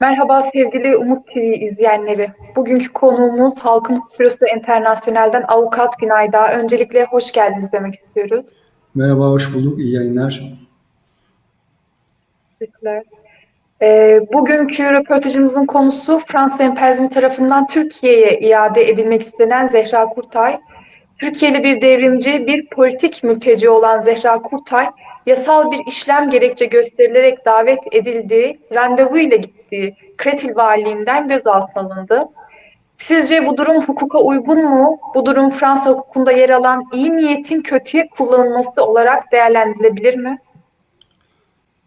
Merhaba sevgili Umut TV izleyenleri. Bugünkü konuğumuz Halkın Bürosu Enternasyonel'den Avukat Günayda. Öncelikle hoş geldiniz demek istiyoruz. Merhaba, hoş bulduk. İyi yayınlar. Teşekkürler. Ee, bugünkü röportajımızın konusu Fransız emperyalizmi tarafından Türkiye'ye iade edilmek istenen Zehra Kurtay. Türkiye'li bir devrimci, bir politik mülteci olan Zehra Kurtay, yasal bir işlem gerekçe gösterilerek davet edildiği, randevu ile gittiği Kretil Valiliğinden gözaltına alındı. Sizce bu durum hukuka uygun mu? Bu durum Fransa hukukunda yer alan iyi niyetin kötüye kullanılması olarak değerlendirilebilir mi?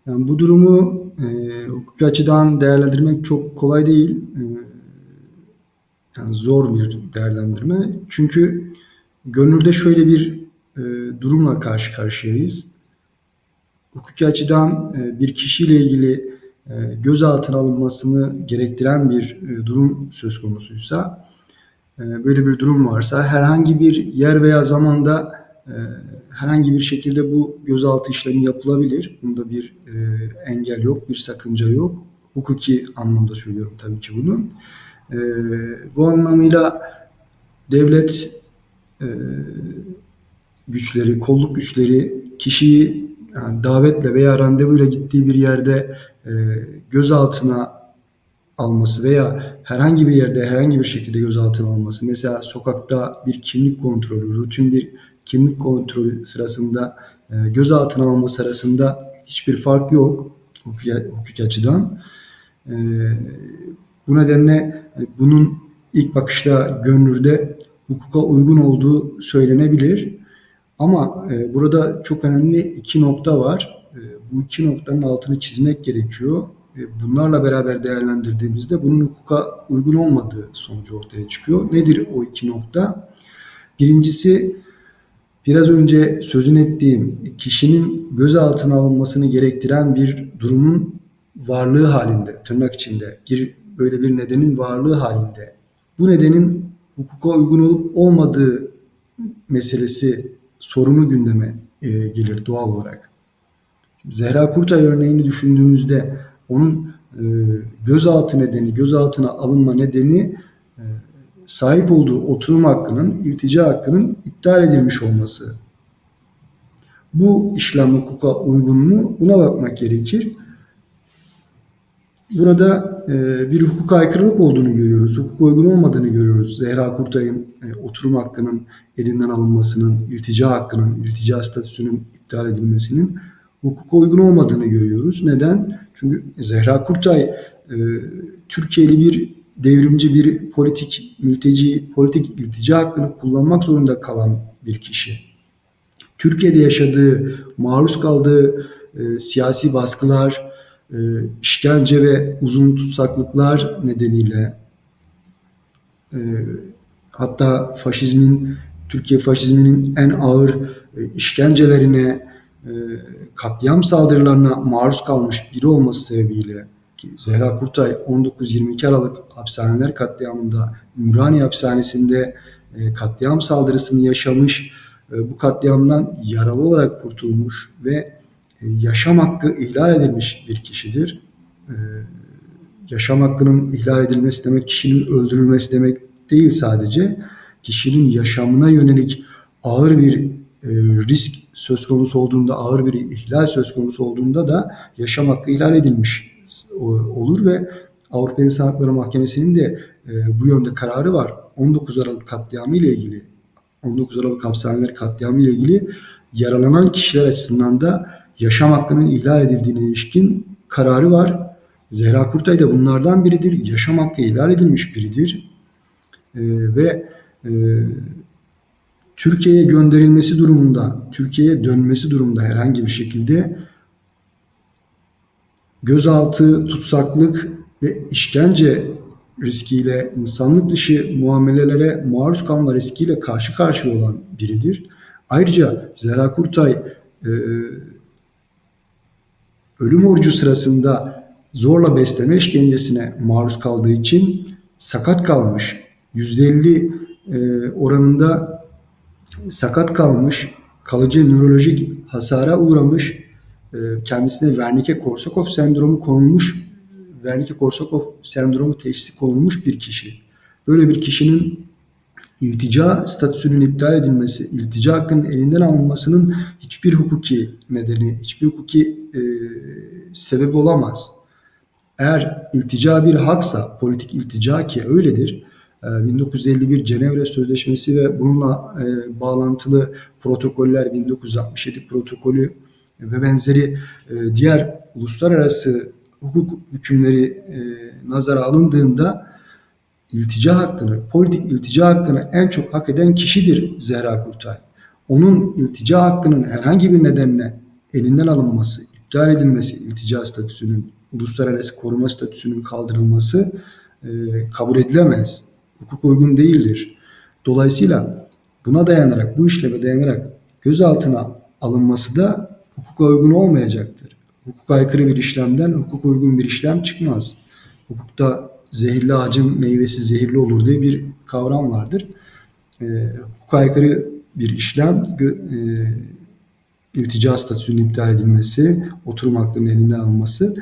Yani bu durumu e, hukuki açıdan değerlendirmek çok kolay değil. E, yani zor bir değerlendirme. Çünkü gönülde şöyle bir e, durumla karşı karşıyayız. Hukuki açıdan e, bir kişiyle ilgili e, gözaltına alınmasını gerektiren bir e, durum söz konusuysa, böyle bir durum varsa herhangi bir yer veya zamanda herhangi bir şekilde bu gözaltı işlemi yapılabilir. Bunda bir engel yok, bir sakınca yok. Hukuki anlamda söylüyorum tabii ki bunu. Bu anlamıyla devlet güçleri, kolluk güçleri kişiyi yani davetle veya randevuyla gittiği bir yerde e, gözaltına alması veya herhangi bir yerde herhangi bir şekilde gözaltına alması. Mesela sokakta bir kimlik kontrolü, rutin bir kimlik kontrolü sırasında e, gözaltına alınması arasında hiçbir fark yok hukuki, hukuki açıdan. E, bu nedenle hani bunun ilk bakışta gönlürde hukuka uygun olduğu söylenebilir. Ama e, burada çok önemli iki nokta var. E, bu iki noktanın altını çizmek gerekiyor. E, bunlarla beraber değerlendirdiğimizde bunun hukuka uygun olmadığı sonucu ortaya çıkıyor. Nedir o iki nokta? Birincisi biraz önce sözün ettiğim kişinin gözaltına alınmasını gerektiren bir durumun varlığı halinde, tırnak içinde bir böyle bir nedenin varlığı halinde bu nedenin hukuka uygun olup olmadığı meselesi sorunu gündeme e, gelir doğal olarak. Zehra Kurtay örneğini düşündüğümüzde onun e, gözaltı nedeni, gözaltına alınma nedeni e, sahip olduğu oturum hakkının, irtica hakkının iptal edilmiş olması. Bu işlem hukuka uygun mu? Buna bakmak gerekir. Burada e, bir hukuka aykırılık olduğunu görüyoruz. Hukuka uygun olmadığını görüyoruz. Zehra Kurtay'ın e, oturum hakkının elinden alınmasının, irtica hakkının, irtica statüsünün iptal edilmesinin hukuka uygun olmadığını görüyoruz. Neden? Çünkü Zehra Kurtay e, Türkiye'li bir devrimci, bir politik mülteci, politik irtica hakkını kullanmak zorunda kalan bir kişi. Türkiye'de yaşadığı, maruz kaldığı e, siyasi baskılar, e, işkence ve uzun tutsaklıklar nedeniyle e, hatta faşizmin, Türkiye faşizminin en ağır e, işkencelerine, e, katliam saldırılarına maruz kalmış biri olması sebebiyle ki Zehra Kurtay 19-22 Aralık hapishaneler katliamında Ümraniye hapishanesinde katliam saldırısını yaşamış, bu katliamdan yaralı olarak kurtulmuş ve yaşam hakkı ihlal edilmiş bir kişidir. E, yaşam hakkının ihlal edilmesi demek kişinin öldürülmesi demek değil sadece. Kişinin yaşamına yönelik ağır bir e, risk söz konusu olduğunda, ağır bir ihlal söz konusu olduğunda da yaşam hakkı ihlal edilmiş olur ve Avrupa İnsan Hakları Mahkemesi'nin de e, bu yönde kararı var. 19 Aralık katliamı ile ilgili 19 Aralık hapishaneleri katliamı ile ilgili yaralanan kişiler açısından da yaşam ihlal edildiğine ilişkin kararı var. Zehra Kurtay da bunlardan biridir. Yaşam hakkı ihlal edilmiş biridir. E, ve e, Türkiye'ye gönderilmesi durumunda, Türkiye'ye dönmesi durumunda herhangi bir şekilde gözaltı, tutsaklık ve işkence riskiyle, insanlık dışı muamelelere maruz kalma riskiyle karşı karşıya olan biridir. Ayrıca Zehra Kurtay e, ölüm orucu sırasında zorla besleme işkencesine maruz kaldığı için sakat kalmış. %50 e, oranında sakat kalmış, kalıcı nörolojik hasara uğramış, e, kendisine Wernicke-Korsakoff sendromu konulmuş, Wernicke-Korsakoff sendromu teşhisi konulmuş bir kişi. Böyle bir kişinin iltica statüsünün iptal edilmesi, iltica hakkının elinden alınmasının hiçbir hukuki nedeni, hiçbir hukuki e, sebebi olamaz. Eğer iltica bir haksa, politik iltica ki öyledir, 1951 Cenevre Sözleşmesi ve bununla e, bağlantılı protokoller, 1967 protokolü ve benzeri e, diğer uluslararası hukuk hükümleri e, nazara alındığında iltica hakkını, politik iltica hakkını en çok hak eden kişidir Zehra Kurtay. Onun iltica hakkının herhangi bir nedenle elinden alınması, iptal edilmesi, iltica statüsünün, uluslararası koruma statüsünün kaldırılması e, kabul edilemez. Hukuk uygun değildir. Dolayısıyla buna dayanarak, bu işleme dayanarak gözaltına alınması da hukuka uygun olmayacaktır. Hukuka aykırı bir işlemden hukuk uygun bir işlem çıkmaz. Hukukta zehirli ağacın meyvesi zehirli olur diye bir kavram vardır. E, hukuka aykırı bir işlem e, iltica statüsünün iptal edilmesi, oturum haklarının elinden alınması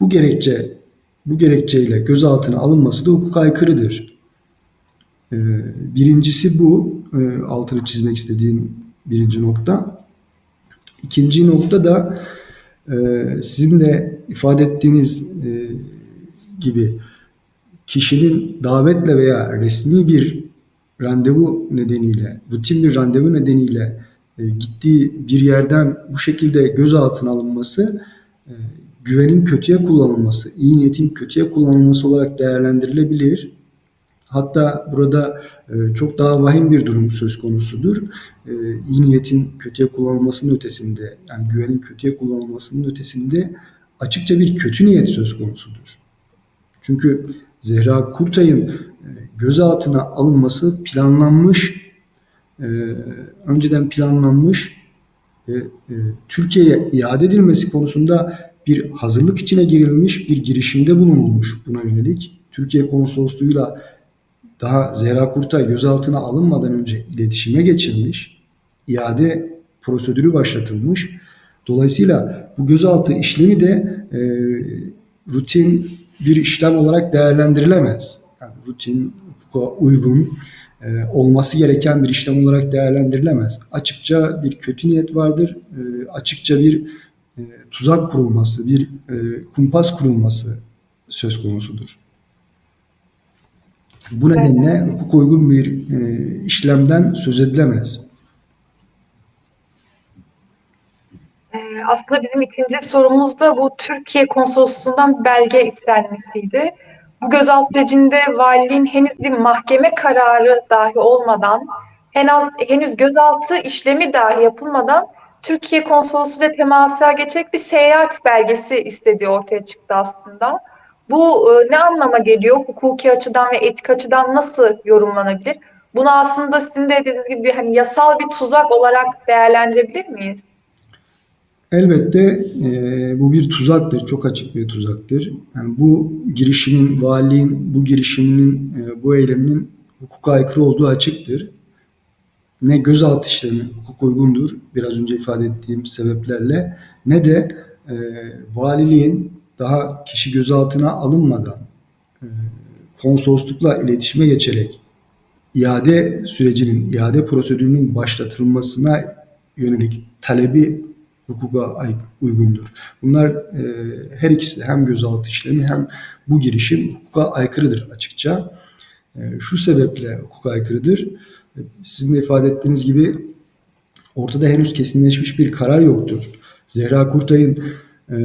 bu gerekçe bu gerekçeyle gözaltına alınması da hukuka aykırıdır. E, birincisi bu e, altını çizmek istediğim birinci nokta. İkinci nokta da e, sizin de ifade ettiğiniz e, gibi kişinin davetle veya resmi bir randevu nedeniyle, rutin bir randevu nedeniyle e, gittiği bir yerden bu şekilde gözaltına alınması e, güvenin kötüye kullanılması, iyi niyetin kötüye kullanılması olarak değerlendirilebilir. Hatta burada e, çok daha vahim bir durum söz konusudur. E, iyi niyetin kötüye kullanılmasının ötesinde, yani güvenin kötüye kullanılmasının ötesinde açıkça bir kötü niyet söz konusudur. Çünkü Zehra Kurtay'ın e, gözaltına alınması planlanmış, e, önceden planlanmış ve e, Türkiye'ye iade edilmesi konusunda bir hazırlık içine girilmiş bir girişimde bulunulmuş buna yönelik. Türkiye konsolosluğuyla daha Zehra Kurtay gözaltına alınmadan önce iletişime geçilmiş, iade prosedürü başlatılmış. Dolayısıyla bu gözaltı işlemi de e, rutin bir işlem olarak değerlendirilemez. Yani rutin, hukuka uygun e, olması gereken bir işlem olarak değerlendirilemez. Açıkça bir kötü niyet vardır, e, açıkça bir e, tuzak kurulması, bir kumpas kurulması söz konusudur. Bu nedenle hukuk uygun bir işlemden söz edilemez. Ee, aslında bizim ikinci sorumuz da bu Türkiye Konsolosluğundan belge istenmesiydi. Bu gözaltı sürecinde valiliğin henüz bir mahkeme kararı dahi olmadan, henüz gözaltı işlemi dahi yapılmadan Türkiye Konsolosluğu ile temasa geçerek bir seyahat belgesi istediği ortaya çıktı aslında. Bu e, ne anlama geliyor? Hukuki açıdan ve etik açıdan nasıl yorumlanabilir? Bunu aslında sizin de dediğiniz gibi hani yasal bir tuzak olarak değerlendirebilir miyiz? Elbette e, bu bir tuzaktır, çok açık bir tuzaktır. Yani bu girişimin, valiliğin, bu girişiminin, e, bu eyleminin hukuka aykırı olduğu açıktır. Ne gözaltı işlemi hukuk uygundur, biraz önce ifade ettiğim sebeplerle, ne de e, valiliğin daha kişi gözaltına alınmadan e, konsoloslukla iletişime geçerek iade sürecinin, iade prosedürünün başlatılmasına yönelik talebi hukuka uygundur. Bunlar e, her ikisi hem gözaltı işlemi hem bu girişim hukuka aykırıdır açıkça. E, şu sebeple hukuka aykırıdır. E, sizin de ifade ettiğiniz gibi ortada henüz kesinleşmiş bir karar yoktur. Zehra Kurtay'ın e,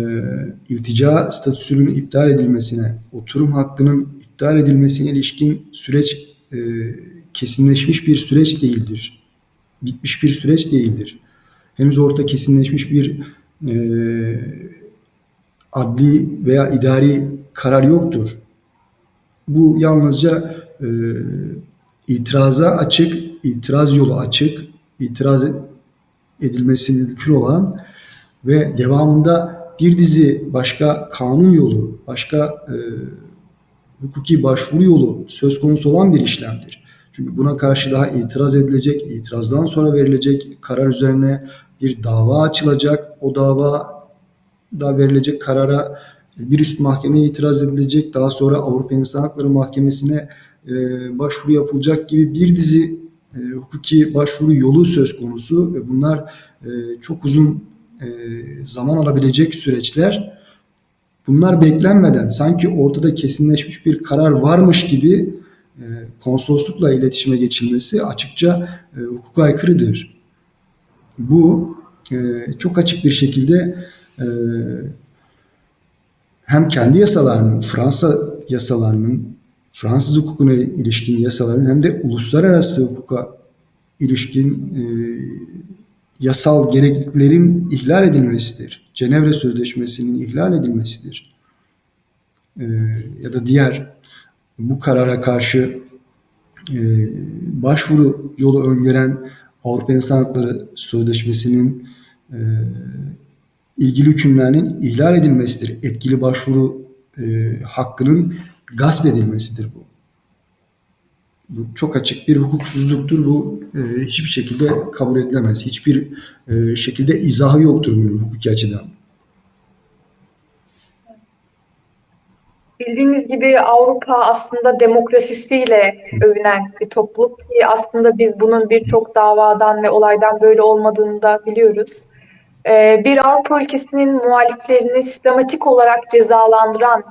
iltica statüsünün iptal edilmesine, oturum hakkının iptal edilmesine ilişkin süreç e, kesinleşmiş bir süreç değildir. Bitmiş bir süreç değildir henüz orta kesinleşmiş bir e, adli veya idari karar yoktur. Bu yalnızca e, itiraza açık, itiraz yolu açık, itiraz edilmesi mümkün olan ve devamında bir dizi başka kanun yolu, başka e, hukuki başvuru yolu söz konusu olan bir işlemdir. Çünkü buna karşı daha itiraz edilecek, itirazdan sonra verilecek karar üzerine bir dava açılacak. O dava da verilecek karara bir üst mahkemeye itiraz edilecek. Daha sonra Avrupa İnsan Hakları Mahkemesi'ne e, başvuru yapılacak gibi bir dizi e, hukuki başvuru yolu söz konusu ve bunlar e, çok uzun e, zaman alabilecek süreçler. Bunlar beklenmeden sanki ortada kesinleşmiş bir karar varmış gibi e, konsoloslukla iletişime geçilmesi açıkça e, hukuka aykırıdır. Bu e, çok açık bir şekilde e, hem kendi yasalarının, Fransa yasalarının, Fransız hukukuna ilişkin yasaların hem de uluslararası hukuka ilişkin e, yasal gerekliliklerin ihlal edilmesidir. Cenevre Sözleşmesi'nin ihlal edilmesidir. E, ya da diğer bu karara karşı e, başvuru yolu öngören Avrupa İnsan Hakları Sözleşmesi'nin e, ilgili hükümlerinin ihlal edilmesidir. Etkili başvuru e, hakkının gasp edilmesidir bu. Bu çok açık bir hukuksuzluktur. Bu e, hiçbir şekilde kabul edilemez. Hiçbir e, şekilde izahı yoktur bunun hukuki açıdan. Bildiğiniz gibi Avrupa aslında demokrasisiyle övünen bir topluluk ki aslında biz bunun birçok davadan ve olaydan böyle olmadığını da biliyoruz. Ee, bir Avrupa ülkesinin muhaliflerini sistematik olarak cezalandıran,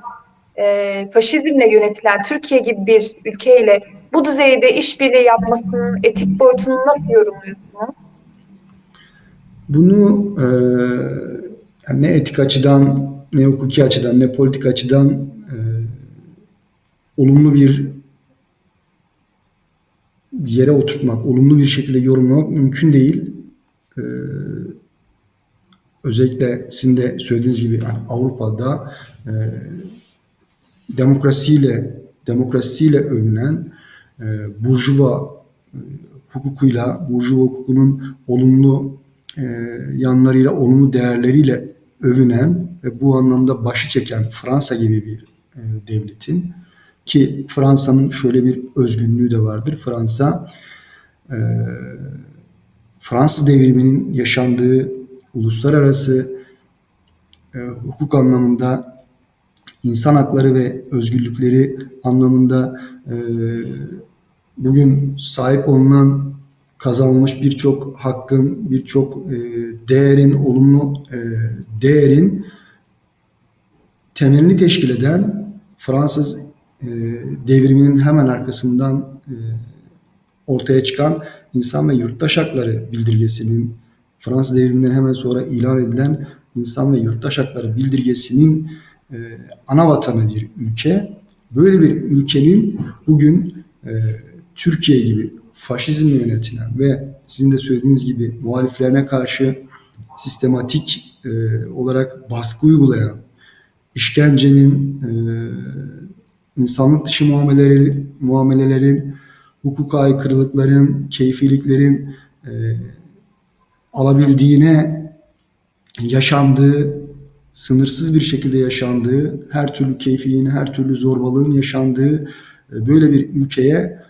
e, faşizmle yönetilen Türkiye gibi bir ülkeyle bu düzeyde işbirliği yapmasının etik boyutunu nasıl yorumluyorsunuz? Bunu e, yani ne etik açıdan, ne hukuki açıdan, ne politik açıdan olumlu bir yere oturtmak, olumlu bir şekilde yorumlamak mümkün değil. E, özellikle sizin de söylediğiniz gibi Avrupa'da e, demokrasiyle demokrasiyle övünen e, burjuva e, hukukuyla, burjuva hukukunun olumlu e, yanlarıyla, olumlu değerleriyle övünen ve bu anlamda başı çeken Fransa gibi bir e, devletin ki Fransa'nın şöyle bir özgünlüğü de vardır. Fransa e, Fransız devriminin yaşandığı uluslararası e, hukuk anlamında insan hakları ve özgürlükleri anlamında e, bugün sahip olunan kazanılmış birçok hakkın, birçok e, değerin, olumlu e, değerin temelini teşkil eden Fransız e, devriminin hemen arkasından e, ortaya çıkan insan ve yurttaş hakları bildirgesinin, Fransız devriminden hemen sonra ilan edilen insan ve yurttaş hakları bildirgesinin e, ana vatanı bir ülke. Böyle bir ülkenin bugün Türkiye gibi faşizmle yönetilen ve sizin de söylediğiniz gibi muhaliflerine karşı sistematik olarak baskı uygulayan, işkencenin, e, insanlık dışı muameleleri, muamelelerin, hukuka aykırılıkların, keyfiliklerin e, alabildiğine yaşandığı, sınırsız bir şekilde yaşandığı, her türlü keyfiliğin, her türlü zorbalığın yaşandığı e, böyle bir ülkeye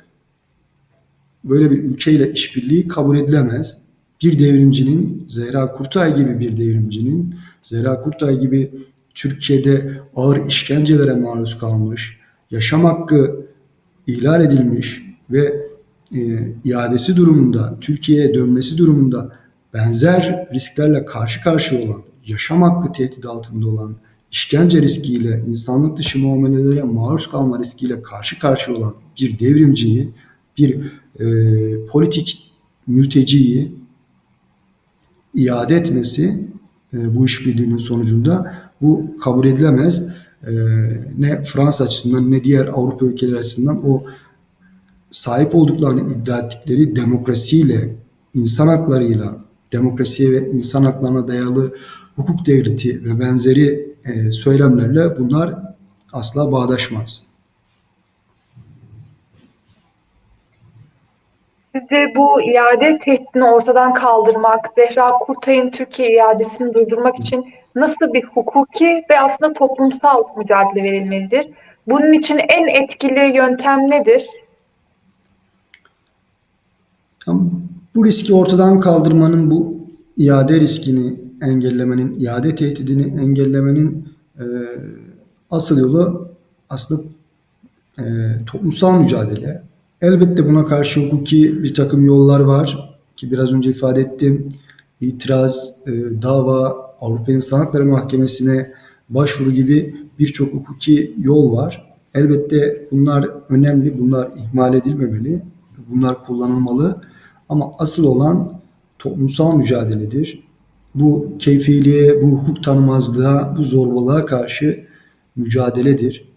böyle bir ülkeyle işbirliği kabul edilemez. Bir devrimcinin, Zehra Kurtay gibi bir devrimcinin, Zehra Kurtay gibi Türkiye'de ağır işkencelere maruz kalmış, yaşam hakkı ihlal edilmiş ve e, iadesi durumunda, Türkiye'ye dönmesi durumunda benzer risklerle karşı karşıya olan, yaşam hakkı tehdit altında olan, işkence riskiyle, insanlık dışı muamelelere maruz kalma riskiyle karşı karşıya olan bir devrimciyi, bir e, politik mülteciyi iade etmesi e, bu işbirliğinin sonucunda bu kabul edilemez. E, ne Fransa açısından ne diğer Avrupa ülkeleri açısından o sahip olduklarını iddia ettikleri demokrasiyle, insan haklarıyla, demokrasiye ve insan haklarına dayalı hukuk devleti ve benzeri e, söylemlerle bunlar asla bağdaşmaz. Sizce bu iade tehdidini ortadan kaldırmak, Zehra Kurtay'ın Türkiye iadesini durdurmak için nasıl bir hukuki ve aslında toplumsal mücadele verilmelidir? Bunun için en etkili yöntem nedir? Bu riski ortadan kaldırmanın, bu iade riskini engellemenin, iade tehdidini engellemenin e, asıl yolu aslında e, toplumsal mücadele. Elbette buna karşı hukuki bir takım yollar var ki biraz önce ifade ettim. İtiraz, e, dava, Avrupa İnsan Hakları Mahkemesi'ne başvuru gibi birçok hukuki yol var. Elbette bunlar önemli, bunlar ihmal edilmemeli, bunlar kullanılmalı. Ama asıl olan toplumsal mücadeledir. Bu keyfiliğe, bu hukuk tanımazlığa, bu zorbalığa karşı mücadeledir.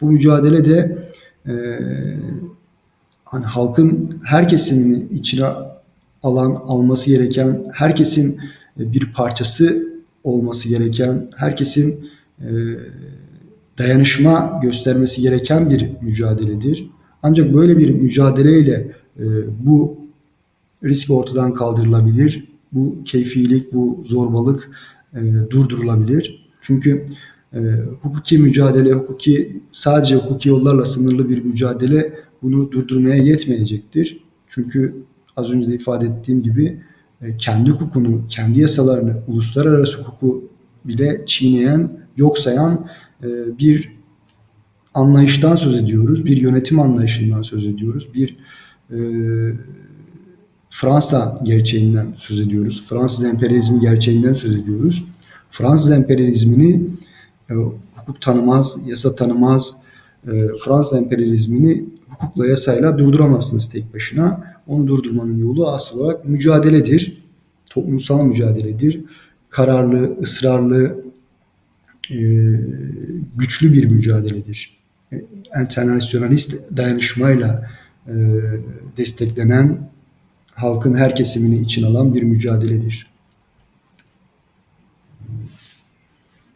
Bu mücadele de e, hani halkın her içine alan, alması gereken, herkesin bir parçası olması gereken, herkesin e, dayanışma göstermesi gereken bir mücadeledir. Ancak böyle bir mücadeleyle e, bu risk ortadan kaldırılabilir. Bu keyfilik, bu zorbalık e, durdurulabilir. Çünkü e, hukuki mücadele, hukuki sadece hukuki yollarla sınırlı bir mücadele bunu durdurmaya yetmeyecektir. Çünkü az önce de ifade ettiğim gibi e, kendi hukukunu, kendi yasalarını, uluslararası hukuku bile çiğneyen, yok sayan e, bir anlayıştan söz ediyoruz. Bir yönetim anlayışından söz ediyoruz. Bir e, Fransa gerçeğinden söz ediyoruz. Fransız emperyalizmi gerçeğinden söz ediyoruz. Fransız emperyalizmini e, hukuk tanımaz, yasa tanımaz. E, Fransız emperyalizmini hukukla, yasayla durduramazsınız tek başına. Onu durdurmanın yolu asıl olarak mücadeledir. Toplumsal mücadeledir. Kararlı, ısrarlı, e, güçlü bir mücadeledir. Enternasyonalist dayanışmayla e, desteklenen halkın her kesimini için alan bir mücadeledir.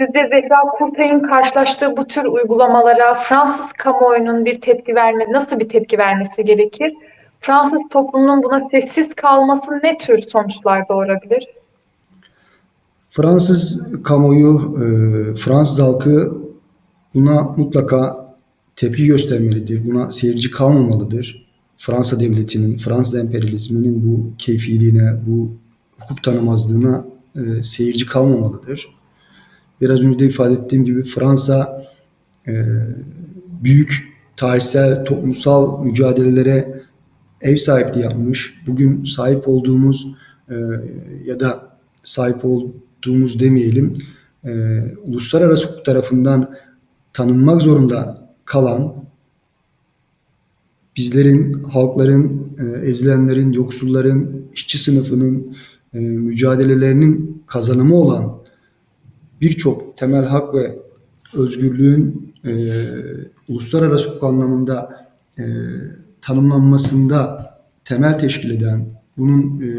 Sizce Zehra Kurtay'ın karşılaştığı bu tür uygulamalara Fransız kamuoyunun bir tepki verme, nasıl bir tepki vermesi gerekir? Fransız toplumunun buna sessiz kalması ne tür sonuçlar doğurabilir? Fransız kamuoyu, e, Fransız halkı buna mutlaka tepki göstermelidir. Buna seyirci kalmamalıdır. Fransa devletinin, Fransız emperyalizminin bu keyfiliğine, bu hukuk tanımazlığına e, seyirci kalmamalıdır. Biraz önce de ifade ettiğim gibi Fransa e, büyük tarihsel, toplumsal mücadelelere ev sahipliği yapmış. Bugün sahip olduğumuz e, ya da sahip olduğumuz demeyelim, e, uluslararası hukuk tarafından tanınmak zorunda kalan bizlerin, halkların, e, ezilenlerin, yoksulların, işçi sınıfının e, mücadelelerinin kazanımı olan birçok temel hak ve özgürlüğün e, uluslararası hukuk anlamında e, tanımlanmasında temel teşkil eden, bunun e,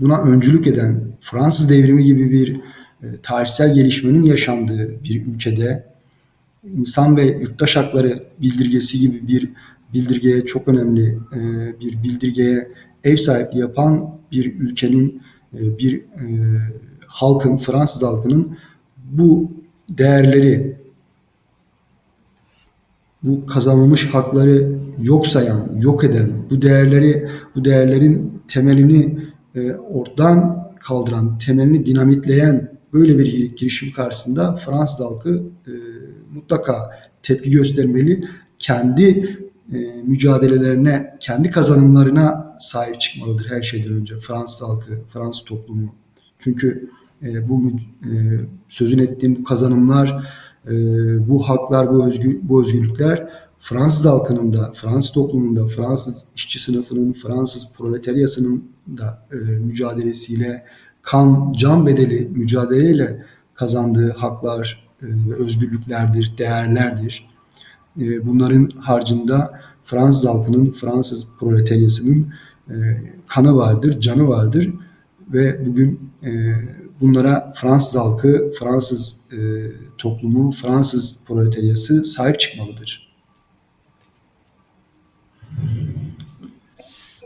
buna öncülük eden Fransız devrimi gibi bir e, tarihsel gelişmenin yaşandığı bir ülkede insan ve yurttaş hakları bildirgesi gibi bir bildirgeye çok önemli e, bir bildirgeye ev sahipliği yapan bir ülkenin bir halkın Fransız halkının bu değerleri bu kazanılmış hakları yok sayan, yok eden, bu değerleri, bu değerlerin temelini e, ortadan kaldıran, temelini dinamitleyen böyle bir girişim karşısında Fransız halkı e, mutlaka tepki göstermeli. Kendi e, mücadelelerine, kendi kazanımlarına sahip çıkmalıdır her şeyden önce Fransız halkı, Fransız toplumu. Çünkü e, bu e, sözün ettiğim bu kazanımlar, e, bu haklar, bu, özgür, bu özgürlükler Fransız halkının da, Fransız toplumunda, Fransız işçi sınıfının, Fransız proletaryasının da e, mücadelesiyle, kan, can bedeli mücadeleyle kazandığı haklar e, ve özgürlüklerdir, değerlerdir. E, bunların harcında Fransız halkının, Fransız proletaryasının e, kanı vardır, canı vardır. ve bugün e, bunlara Fransız halkı, Fransız e, toplumu, Fransız proletaryası sahip çıkmalıdır.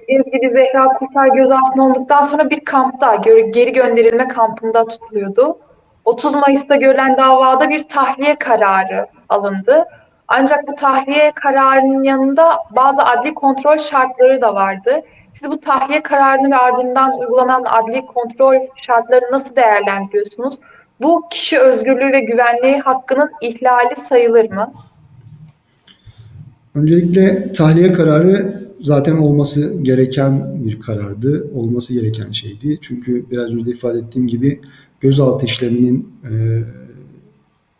Bildiğiniz Zehra Kurtay gözaltına alındıktan sonra bir kampta, geri gönderilme kampında tutuluyordu. 30 Mayıs'ta görülen davada bir tahliye kararı alındı. Ancak bu tahliye kararının yanında bazı adli kontrol şartları da vardı. Siz bu tahliye kararını ve ardından uygulanan adli kontrol şartlarını nasıl değerlendiriyorsunuz? Bu kişi özgürlüğü ve güvenliği hakkının ihlali sayılır mı? Öncelikle tahliye kararı zaten olması gereken bir karardı, olması gereken şeydi. Çünkü biraz önce de ifade ettiğim gibi gözaltı işleminin e,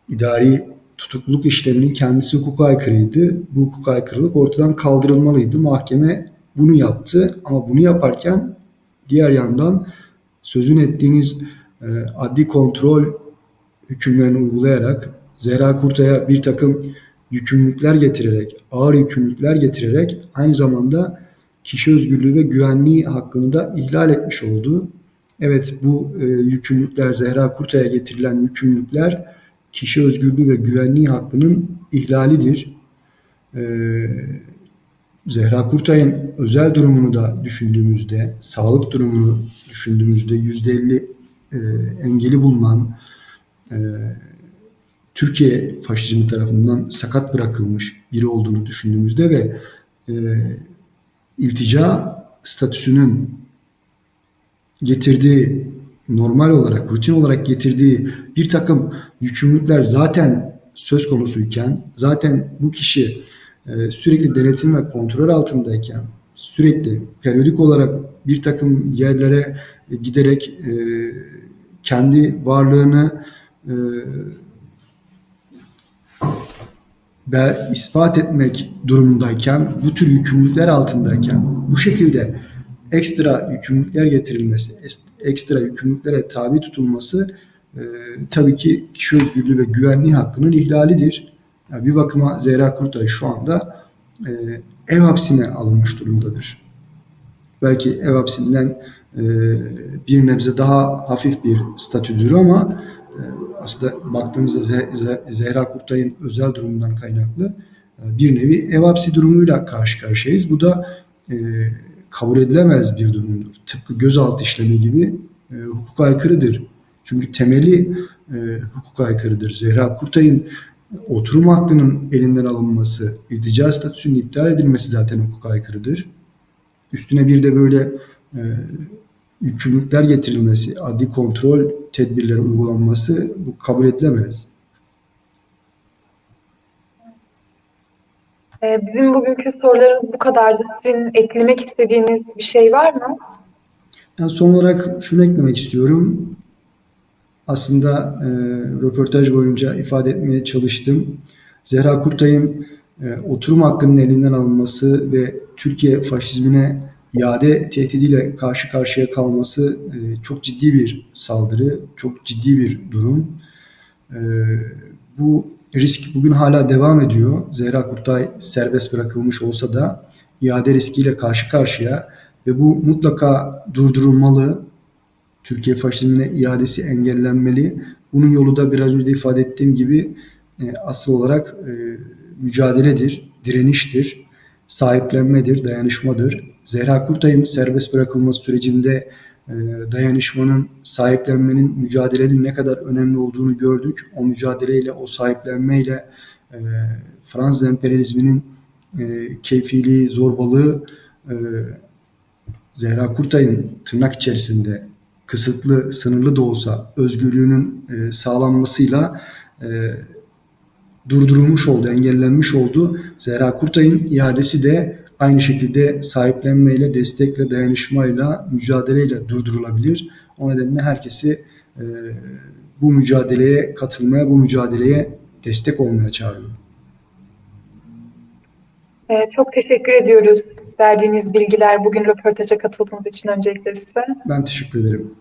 idari tutukluluk işleminin kendisi hukuka aykırıydı. Bu hukuka aykırılık ortadan kaldırılmalıydı. Mahkeme bunu yaptı ama bunu yaparken diğer yandan sözün ettiğiniz e, adli kontrol hükümlerini uygulayarak Zehra Kurtay'a bir takım yükümlülükler getirerek, ağır yükümlülükler getirerek aynı zamanda kişi özgürlüğü ve güvenliği hakkını da ihlal etmiş oldu. Evet bu e, yükümlülükler, Zehra Kurtay'a getirilen yükümlülükler kişi özgürlüğü ve güvenliği hakkının ihlalidir. E, Zehra Kurtay'ın özel durumunu da düşündüğümüzde, sağlık durumunu düşündüğümüzde %50 e, engeli bulunan, e, Türkiye faşizmi tarafından sakat bırakılmış biri olduğunu düşündüğümüzde ve e, iltica statüsünün getirdiği normal olarak, rutin olarak getirdiği bir takım yükümlülükler zaten söz konusuyken, zaten bu kişi e, sürekli denetim ve kontrol altındayken, sürekli periyodik olarak bir takım yerlere giderek e, kendi varlığını e, ve ispat etmek durumundayken, bu tür yükümlülükler altındayken bu şekilde ekstra yükümlülükler getirilmesi, es- ekstra yükümlülüklere tabi tutulması e, tabii ki kişi özgürlüğü ve güvenliği hakkının ihlalidir. Yani bir bakıma Zehra Kurtay şu anda e, ev hapsine alınmış durumdadır. Belki ev hapsinden e, bir nebze daha hafif bir statüdür ama e, aslında baktığımızda Ze- Ze- Zehra Kurtay'ın özel durumundan kaynaklı e, bir nevi ev hapsi durumuyla karşı karşıyayız. Bu da e, kabul edilemez bir durumdur. Tıpkı gözaltı işlemi gibi e, hukuka aykırıdır. Çünkü temeli e, hukuka aykırıdır. Zehra Kurtay'ın oturum hakkının elinden alınması, irtica statüsünün iptal edilmesi zaten hukuka aykırıdır. Üstüne bir de böyle e, yükümlülükler getirilmesi, adli kontrol tedbirleri uygulanması bu kabul edilemez. Ee, Bizim bugünkü sorularımız bu kadardı. Sizin eklemek istediğiniz bir şey var mı? Yani son olarak şunu eklemek istiyorum. Aslında e, röportaj boyunca ifade etmeye çalıştım. Zehra Kurtay'ın e, oturum hakkının elinden alınması ve Türkiye faşizmine iade tehdidiyle karşı karşıya kalması e, çok ciddi bir saldırı, çok ciddi bir durum. E, bu risk bugün hala devam ediyor. Zehra Kurtay serbest bırakılmış olsa da iade riskiyle karşı karşıya ve bu mutlaka durdurulmalı. Türkiye faşizmine iadesi engellenmeli. Bunun yolu da biraz önce de ifade ettiğim gibi e, asıl olarak e, mücadeledir, direniştir, sahiplenmedir, dayanışmadır. Zehra Kurtay'ın serbest bırakılması sürecinde e, dayanışmanın, sahiplenmenin, mücadelenin ne kadar önemli olduğunu gördük. O mücadeleyle, o sahiplenmeyle e, Fransız emperyalizminin e, keyfiliği, zorbalığı e, Zehra Kurtay'ın tırnak içerisinde kısıtlı, sınırlı da olsa özgürlüğünün e, sağlanmasıyla e, durdurulmuş oldu, engellenmiş oldu. Zehra Kurtay'ın iadesi de aynı şekilde sahiplenmeyle, destekle, dayanışmayla, mücadeleyle durdurulabilir. O nedenle herkesi e, bu mücadeleye katılmaya, bu mücadeleye destek olmaya çağırıyorum. Ee, Çok teşekkür ediyoruz verdiğiniz bilgiler, bugün röportaja katıldığınız için öncelikle size. Ben teşekkür ederim.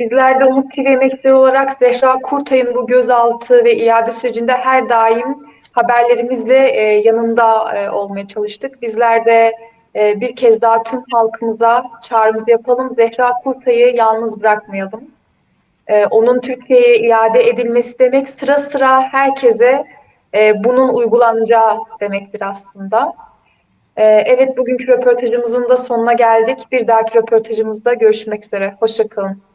Bizler de Umut TV emekçileri olarak Zehra Kurtay'ın bu gözaltı ve iade sürecinde her daim haberlerimizle e, yanında e, olmaya çalıştık. Bizler de e, bir kez daha tüm halkımıza çağrımızı yapalım. Zehra Kurtay'ı yalnız bırakmayalım. E, onun Türkiye'ye iade edilmesi demek sıra sıra herkese e, bunun uygulanacağı demektir aslında. Ee, evet bugünkü röportajımızın da sonuna geldik. Bir dahaki röportajımızda görüşmek üzere. Hoşçakalın.